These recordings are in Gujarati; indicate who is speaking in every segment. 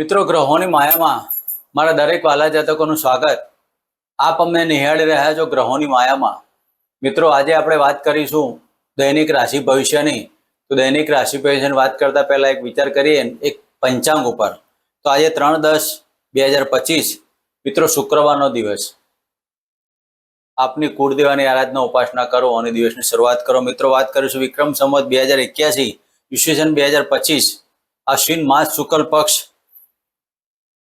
Speaker 1: મિત્રો, ગ્રહોની માયામાં મારા દરેક વાલા જાતકોનું સ્વાગત. આપ અમને નિહાળી રહ્યા છો ગ્રહોની માયામાં. મિત્રો, આજે આપણે વાત કરીશું દૈનિક રાશિ ભવિષ્યની. તો દૈનિક રાશિ ભવિષ્યની વાત કરતા પહેલા એક વિચાર કરીએ, એક પંચાંગ ઉપર. તો આજે ત્રણ દસ બે હજાર પચીસ, મિત્રો, શુક્રવારનો દિવસ. આપની કુળદેવાની આરાધના ઉપાસના કરો, અને દિવસની શરૂઆત કરો. મિત્રો, વાત કરીશું વિક્રમ સંવત બે હજાર એક્યાસી ઈસવીસન બે હજાર પચીસ. અશ્વિન માસ શુક્લ પક્ષ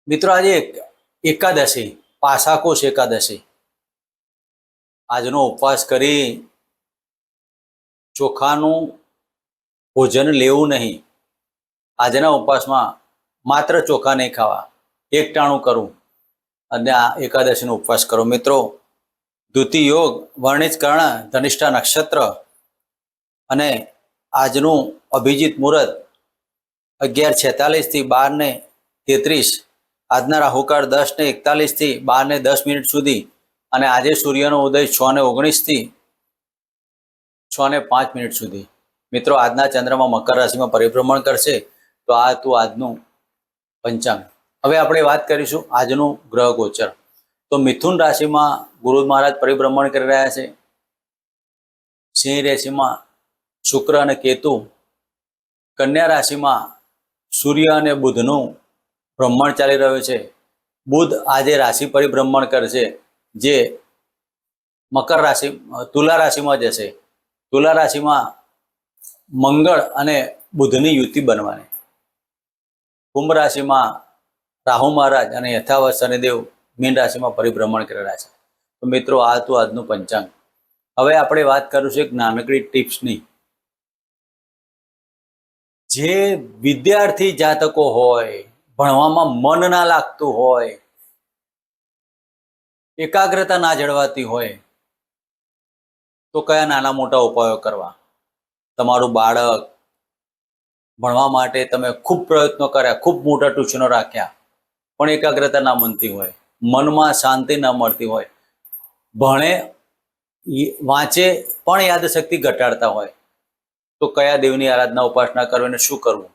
Speaker 1: મિત્રો, આજે એક- એકાદશી, પાસાકોશ એકાદશી. આજનો ઉપવાસ કરી ચોખાનું ભોજન લેવું નહીં. આજના ઉપવાસમાં માત્ર ચોખા નહીં ખાવા એકટાણું કરવું અને આ એકાદશીનો ઉપવાસ કરો. મિત્રો દ્યુતિ યોગ વર્ણિત કર્ણ, ધનિષ્ઠા નક્ષત્ર અને આજનું અભિજીત મુહૂર્ત અગિયાર છેતાલીસથી બાર તેત્રીસ આજના રાહુકાળ દસ ને એકતાલીસથી બાર ને દસ મિનિટ સુધી અને આજે સૂર્યનો ઉદય છ ને ઓગણીસથી છ ને પાંચ મિનિટ સુધી. મિત્રો, આજના ચંદ્રમાં મકર રાશિમાં પરિભ્રમણ કરશે તો આ હતું આજનું પંચાંગ. હવે આપણે વાત કરીશું આજનું ગ્રહ ગોચર. તો મિથુન રાશિમાં ગુરુ મહારાજ પરિભ્રમણ કરી રહ્યા છે. સિંહ રાશિમાં શુક્ર અને કેતુ. કન્યા રાશિમાં સૂર્ય અને બુધનું ભ્રમણ ચાલી રહ્યું છે. બુધ આજે રાશિ પરિભ્રમણ કરશે, જે મકર રાશિ, તુલા રાશિમાં જશે. તુલા રાશિમાં મંગળ અને બુધની યુતિ બનવાની. કુંભ રાશિમાં રાહુ મહારાજ અને યથાવત શનિદેવ મીન રાશિમાં પરિભ્રમણ કરેલા છે. તો મિત્રો, આ હતું આજનું પંચાંગ. હવે આપણે વાત કરીશું એક નાનકડી ટિપ્સની. જે વિદ્યાર્થી જાતકો હોય ભણવામાં મન ના લાગતું હોય, એકાગ્રતા ના જળવાતી હોય, તો કયા નાના મોટા ઉપાયો કરવા? તમારું બાળક ભણવા માટે તમે ખૂબ પ્રયત્નો કર્યા, ખૂબ મોટા ટ્યુશનો રાખ્યા, પણ એકાગ્રતા ના મનતી હોય, મનમાં શાંતિ ના મળતી હોય. ભણે વાંચે, પણ યાદશક્તિ ઘટાડતા હોય. તો કયા દેવની આરાધના ઉપાસના કરવી અને શું કરવું?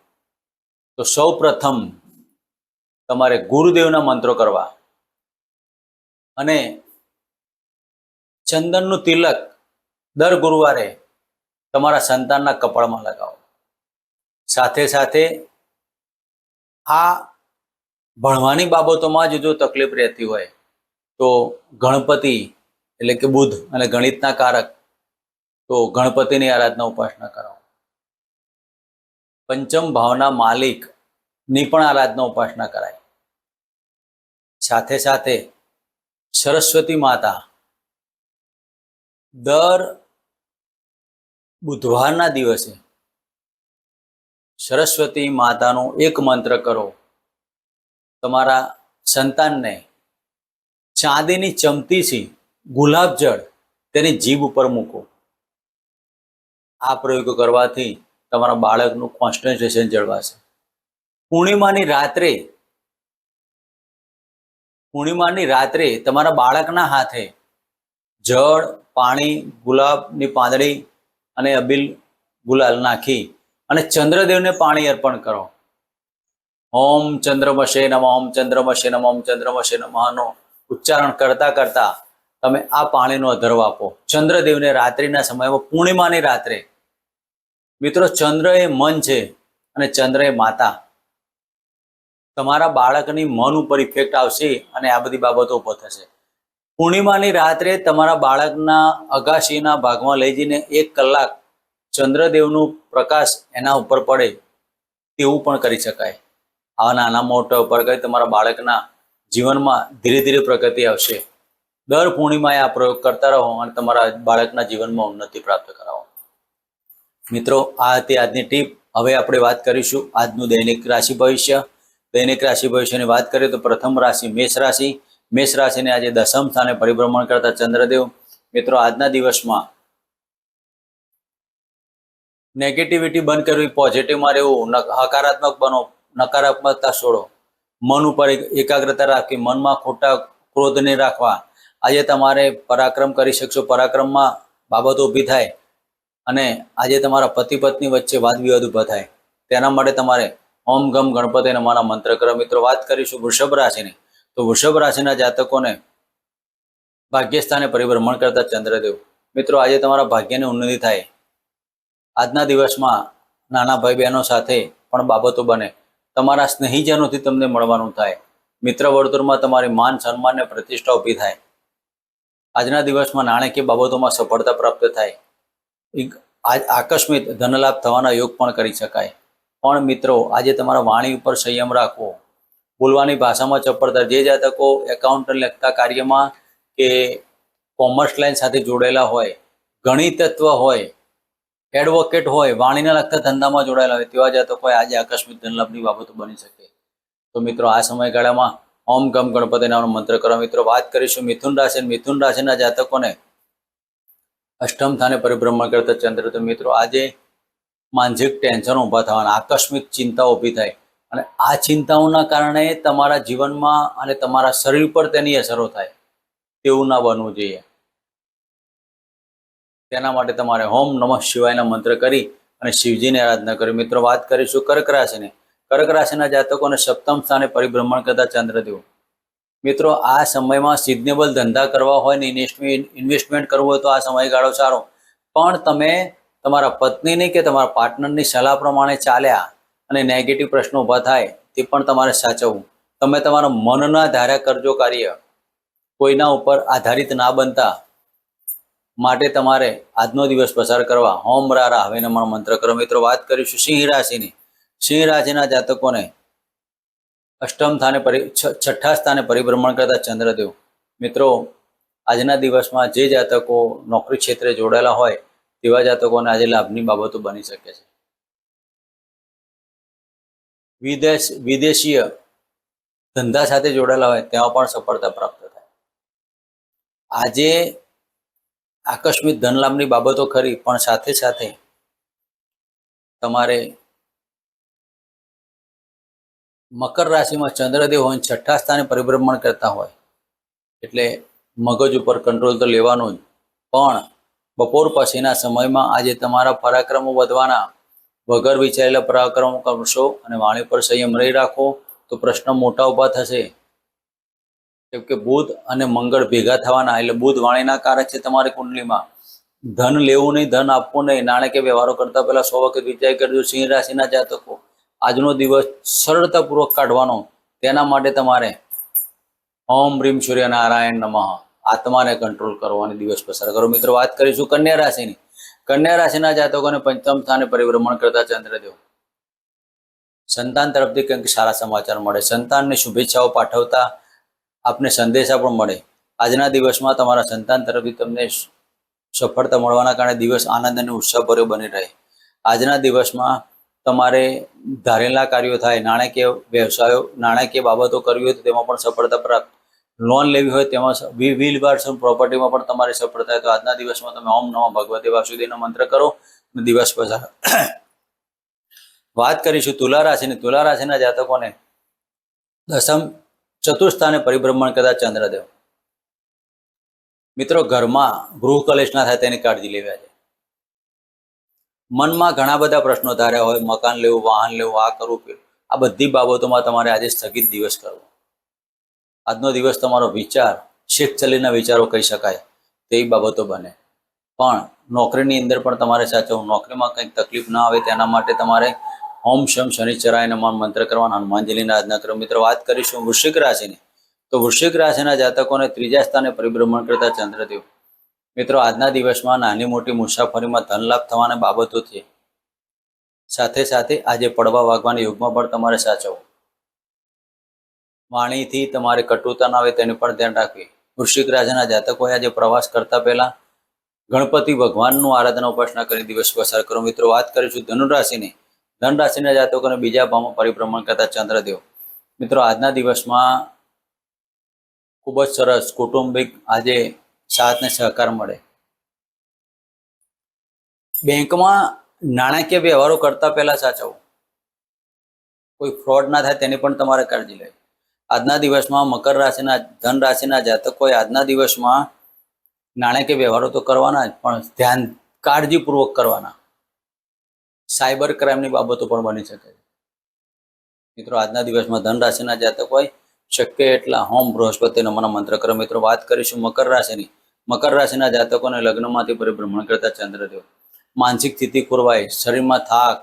Speaker 1: તો સૌ પ્રથમ તમારે ગુરુદેવના મંત્રો કરવા. અને ચંદનનું તિલક દર ગુરુવારે તમારા સંતાનના કપાળમાં લગાવો. સાથે સાથે આ ભણવાની બાબતોમાં જ જો તકલીફ રહેતી હોય, તો ગણપતિ એટલે કે બુધ અને ગણિતના કારક, તો ગણપતિની આરાધના ઉપાસના કરો પંચમ ભાવના માલિક ની પણ આરાધના ઉપાસના કરાય. સાથે સાથે સરસ્વતી માતા દર બુધવારના દિવસે સરસ્વતી માતાનો એક મંત્ર કરો. તમારા સંતાનને ચાંદીની ચમતીથી ગુલાબ જળ તેની જીભ ઉપર મૂકો. આ પ્રયોગો કરવાથી તમારા બાળકનું કોન્સન્ટ્રેશન જળવાશે. પૂર્ણિમાની રાત્રે પૂર્ણિમાની રાત્રે તમારા બાળકના હાથે જળ, પાણી, ગુલાબની પાંદડી અને અબીલ ગુલાલ નાખી અને ચંદ્રદેવને પાણી અર્પણ કરો. ઓમ ચંદ્રમશે નમ, ઓમ ચંદ્રમશે નમ, ઓમ ચંદ્રમશે નમઃનો ઉચ્ચારણ કરતા કરતા તમે આ પાણીનો અધર્વ આપો. ચંદ્રદેવને રાત્રિના સમયમાં, પૂર્ણિમાની રાત્રે. મિત્રો, ચંદ્ર એ મન છે અને ચંદ્ર એ માતા. તમારા બાળકની મન ઉપર ઇફેક્ટ આવશે અને આ બધી બાબતો ઉપર થશે. પૂર્ણિમાની રાત્રે તમારા બાળકના અગાશીના ભાગમાં લઈ જઈને એક કલાક ચંદ્રદેવનું પ્રકાશ એના ઉપર પડે તેવું પણ કરી શકાય. આવા નાના મોટા ઉપર કરી તમારા બાળકના જીવનમાં ધીરે ધીરે પ્રગતિ આવશે. દર પૂર્ણિમાએ આ પ્રયોગ કરતા રહો અને તમારા બાળકના જીવનમાં ઉન્નતિ પ્રાપ્ત કરાવો. મિત્રો, આ હતી આજની ટીપ. હવે આપણે વાત કરીશું આજનું દૈનિક રાશિ ભવિષ્ય. દૈનિક રાશિ ભવિષ્યની વાત કરીએ તો પ્રથમ રાશિ મેષ રાશિ. મેષ રાશિને આજે દસમ સ્થાને પરિભ્રમણ કરતા ચંદ્રદેવ. મિત્રો, આજના દિવસમાં નેગેટિવિટી બંધ કરવી પોઝિટિવમાં રહેવું હકારાત્મક બનો, નકારાત્મકતા છોડો. મન ઉપર એકાગ્રતા રાખવી, મનમાં ખોટા ક્રોધ નહીં રાખવા. આજે તમારે પરાક્રમ કરી શકશો. પરાક્રમમાં બાબતો ઊભી થાય અને આજે તમારા પતિ પત્ની વચ્ચે વાદ વિવાદ ઊભા થાય. તેના માટે તમારે ઓમ ગમ ગણપતિ નમાના મંત્ર કરો. મિત્રો, વાત કરીશું વૃષભ રાશિની. તો વૃષભ રાશિના જાતકોને ભાગ્યસ્થાને પરિભ્રમણ કરતા ચંદ્રદેવ. મિત્રો, આજે તમારા ભાગ્યની ઉન્નતિ થાય. આજના દિવસમાં નાના ભાઈ બહેનો સાથે પણ બાબતો બને. તમારા સ્નેહીજનોથી તમને મળવાનું થાય. મિત્ર વર્તુળમાં તમારી માન સન્માન અને પ્રતિષ્ઠા ઊભી થાય. આજના દિવસમાં નાણાકીય બાબતોમાં સફળતા પ્રાપ્ત થાય. આકસ્મિક ધનલાભ થવાના યોગ પણ કરી શકાય. પણ મિત્રો, આજે તમારા વાણી ઉપર સંયમ રાખવો. બોલવાની ભાષામાં ચપળતા જે જાતકો એકાઉન્ટ લગતા કાર્યમાં કે કોમર્સ લાઇન સાથે જોડાયેલા હોય ગણિતત્વ હોય એડવોકેટ હોય, વાણીને લગતા ધંધામાં જોડાયેલા હોય, તેવા જાતકો આજે આકસ્મિક ધનલાભની બાબતો બની શકે. તો મિત્રો, આ સમયગાળામાં ઓમ ગમ ગણપતિ નામનો મંત્ર કરો. મિત્રો, વાત કરીશું મિથુન રાશિ. મિથુન રાશિના જાતકોને અષ્ટમ સ્થાને પરિભ્રમણ કરતા ચંદ્ર. તો મિત્રો, આજે માનસિક ટેન્શન ઊભા થવાના, આકસ્મિક ચિંતાઓ ઊભી થાય. અને આ ચિંતાઓના કારણે તમારા જીવનમાં અને તમારા શરીર પર તેની અસરો થાય. તેવું ના બનવું જોઈએ. તેના માટે તમારે હોમ નમઃ શિવાયના મંત્ર કરી અને શિવજીની આરાધના કરી. મિત્રો, વાત કરીશું કર્ક રાશિની. કર્ક રાશિના જાતકોને સપ્તમ સ્થાને પરિભ્રમણ કરતા ચંદ્રદેવ. મિત્રો, આ સમયમાં સિઝનેબલ ધંધા કરવા હોય ને ઇન્વેસ્ટમેન્ટ કરવું હોય તો આ સમયગાળો સારો. પણ તમે તમારા પત્નીની કે તમારા પાર્ટનરની સલાહ પ્રમાણે ચાલ્યા અને નેગેટિવ પ્રશ્નો ઊભા થાય તે પણ તમારે સાચવવું. તમે તમારા મનના ધાર્યા કરજો કાર્ય. કોઈના ઉપર આધારિત ના બનતા માટે તમારે આજનો દિવસ પસાર કરવા. હોમ રારા હવે નમણ મંત્ર કરો. મિત્રો, વાત કરીશું સિંહ રાશિની. સિંહ રાશિના જાતકોને અષ્ટમ સ્થાને પરિ છઠ્ઠા સ્થાને પરિભ્રમણ કરતા ચંદ્રદેવ. મિત્રો, આજના દિવસમાં જે જાતકો નોકરી ક્ષેત્રે જોડાયેલા હોય તેવા જાતકોને આજે લાભની બાબતો બની શકે છે. વિદેશ વિદેશીય ધંધા સાથે જોડાયેલા હોય તેમાં પણ સફળતા પ્રાપ્ત થાય. આજે આકસ્મિક ધનલાભની બાબતો ખરી, પણ સાથે સાથે તમારે મકર રાશિમાં ચંદ્રદેવ હોય છઠ્ઠા સ્થાને પરિભ્રમણ કરતા હોય, એટલે મગજ ઉપર કંટ્રોલ તો લેવાનો જ, પણ બપોર પછીના સમયમાં આજે તમારા પરાક્રમો વધવાના. વગર વિચારેલા પરાક્રમો કરશો અને વાણી પર સંયમ રહી રાખો તો પ્રશ્ન મોટા ઊભા થશે. કેમ કે બુધ અને મંગળ ભેગા થવાના એટલે બુધ વાણીના કારક છે તમારી કુંડલીમાં. ધન લેવું નહીં, ધન આપવું નહીં, નાણાકીય વ્યવહારો કરતા પહેલા સો વખત વિચાર કરજો, સિંહ રાશિના જાતકો. આજનો દિવસ સરળતાપૂર્વક કાઢવાનો, તેના માટે તમારે ઓમ રીમ સૂર્ય નારાયણ નમઃ. આત્માને કંટ્રોલ કરવાની દિવસ પસાર કરો. મિત્રો, વાત કરીશું કન્યા રાશિની. કન્યા રાશિના જાતકોને પંચમ સ્થાને પરિભ્રમણ કરતા ચંદ્રદેવ સંતાન તરફથી કંઈક સારા સમાચાર મળે. સંતાનને શુભેચ્છાઓ પાઠવતા આપને સંદેશા પણ મળે. આજના દિવસમાં તમારા સંતાન તરફથી તમને સફળતા મળવાના કારણે દિવસ આનંદ અને ઉત્સાહભર્યો બની રહે. આજના દિવસમાં તમારે ધારેલા કાર્યો થાય, નાણાકીય વ્યવસાયો, નાણાકીય બાબતો કરવી હોય તો તેમાં પણ સફળતા પ્રાપ્ત લોન લેવી હોય તેમાં વ્હીલ બાર પ્રોપર્ટીમાં પણ તમારી સફળતા થાય તો આજના દિવસમાં તમે ઓમ નમઃ ભગવતી વાસુદેવનો મંત્ર કરો અને દિવસ પસાર. વાત કરીશું તુલા રાશિની. તુલા રાશિના જાતકોને દસમ ચતુર્સ્થાને પરિભ્રમણ કરતા ચંદ્રદેવ. મિત્રો, ઘરમાં ગૃહ કલેશ ના થાય તેની કાળજી લેવા છે મનમાં ઘણા બધા પ્રશ્નો ધાર્યા હોય, મકાન લેવું, વાહન લેવું, આ કરવું આ બધી બાબતોમાં તમારે આજે સ્થગિત દિવસ કરવો. આજનો દિવસ તમારો વિચાર શેખ ચલીના વિચારો કહી શકાય તેવી બાબતો બને. પણ નોકરીની અંદર પણ તમારે સાચવવું નોકરીમાં કંઈક તકલીફ ના આવે તેના માટે તમારે ઓમ શમ શનિચરાય નમન મંત્ર કરવાના હનુમાનજીના આજના કરો મિત્રો, વાત કરીશું વૃશ્ચિક રાશિની. તો વૃશ્ચિક રાશિના જાતકોને ત્રીજા સ્થાને પરિભ્રમણ કરતા ચંદ્રદેવ મિત્રો, આજના દિવસમાં નાની મોટી મુસાફરીમાં ધનલાભ થવાના બાબતો છે. સાથે સાથે આજે પડવા વાગવાના યુગમાં પણ તમારે સાચવવું. વાણીથી તમારે કટુતા ના આવે તેનું પણ ધ્યાન રાખવી. વૃશ્ચિક રાજાના જાતકોએ આજે પ્રવાસ કરતા પહેલા ગણપતિ ભગવાનનું આરાધના ઉપાસના કરી દિવસ પસાર કરો. મિત્રો, વાત કરીશું ધનુરાશિની. ધન રાશિના જાતકોને બીજા ભાવમાં પરિભ્રમણ કરતા ચંદ્રદેવ. મિત્રો, આજના દિવસમાં ખૂબ જ સરસ કૌટુંબિક આજે સાથ ને સહકાર મળે. બેંકમાં નાણાકીય વ્યવહારો કરતા પહેલા સાચવવું કોઈ ફ્રોડ ના થાય તેની પણ તમારે કાળજી લેવી. આજના દિવસમાં મકર રાશિના, ધન રાશિના જાતકોએ આજના દિવસમાં નાણાકીય વ્યવહારો તો કરવાના જ, પણ ધ્યાન કાળજીપૂર્વક કરવાના. સાયબર ક્રાઇમની બાબતો પણ બની શકે છે. મિત્રો, આજના દિવસમાં ધન રાશિના જાતક હોય શક્ય એટલા હોમ બૃહસ્પતિ નમના મંત્ર કરો. મિત્રો, વાત કરીશું મકર રાશિની. મકર રાશિના જાતકોને લગ્નમાંથી પરિભ્રમણ કરતા ચંદ્રદેવ માનસિક સ્થિતિ ખોરવાય, શરીરમાં થાક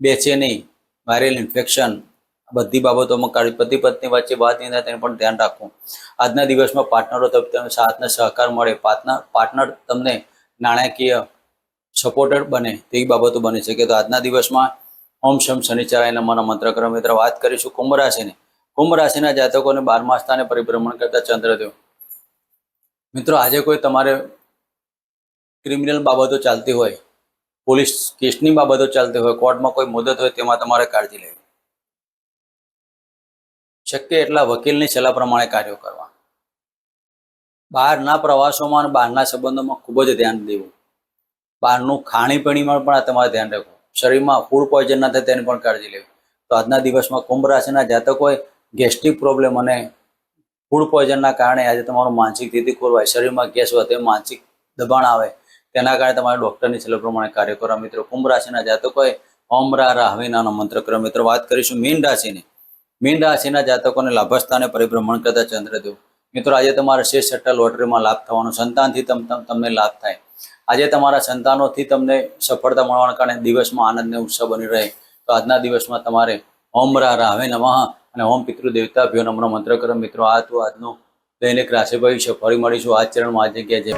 Speaker 1: બેચેની વાયરલ ઇન્ફેક્શન બધી બાબતોમાં કાઢી પતિ પત્ની વચ્ચે વાત નહીં થાય તેને પણ ધ્યાન રાખવું. આજના દિવસમાં પાર્ટનરો તરફ તમને સાથને સહકાર મળે. પાર્ટનર પાર્ટનર તમને નાણાકીય સપોર્ટર બને તેવી બાબતો બની શકે તો આજના દિવસમાં ઓમ શમ શનિચરાયના મના મંત્ર મિત્ર, વાત કરીશું કુંભ રાશિની. કુંભ રાશિના જાતકોને બારમા સ્થાને પરિભ્રમણ કરતા ચંદ્રદેવ મિત્રો, આજે કોઈ તમારે ક્રિમિનલ બાબતો ચાલતી હોય, પોલીસ કેસની બાબતો ચાલતી હોય, કોર્ટમાં કોઈ મુદત હોય, તેમાં તમારે કાળજી લેવી. શક્ય એટલા વકીલની સલાહ પ્રમાણે કાર્યો કરવા. બહારના પ્રવાસોમાં અને બહારના સંબંધોમાં ખૂબ જ ધ્યાન દેવું. બહારનું ખાણીપીણીમાં પણ તમારે ધ્યાન રાખવું. શરીરમાં ફૂડ પોઈઝન ના થાય તેની પણ કાળજી લેવી. તો આજના દિવસમાં કુંભ રાશિના જાતકોએ ગેસ્ટ્રિક પ્રોબ્લેમ અને ફૂડ પોઈઝનના કારણે આજે તમારું માનસિક સ્થિતિ ખોરવાય. શરીરમાં ગેસ વધે, માનસિક દબાણ આવે, તેના કારણે તમારે ડૉક્ટરની સલાહ પ્રમાણે કાર્ય કરવા. મિત્રો, કુંભ રાશિના જાતકોએ ઓમ રા મંત્ર કરો મિત્રો, વાત કરીશું મીન રાશિની. મીન રાશિના જાતકોને લાભસ્થાને પરિભ્રમણ કરતા ચંદ્રદેવ મિત્રો, આજે તમારા શેષ સટ્ટા લોટરીમાં લાભ થવાનો સંતાનથી તમ, તમ- તમને લાભ થાય. આજે તમારા સંતાનોથી તમને સફળતા મળવાના કારણે દિવસમાં આનંદ ને ઉત્સવ બની રહે. તો આજના દિવસમાં તમારે ઓમ રા રાવે નમઃ અને ઓમ પિતૃ દેવતાભ્યો નમનો મંત્ર કરો. મિત્રો, આ તો આજનો દૈનિક રાશિ ભવિષ્ય. ફરી મળીશું આ ચરણમાં. આ જગ્યાએ જય.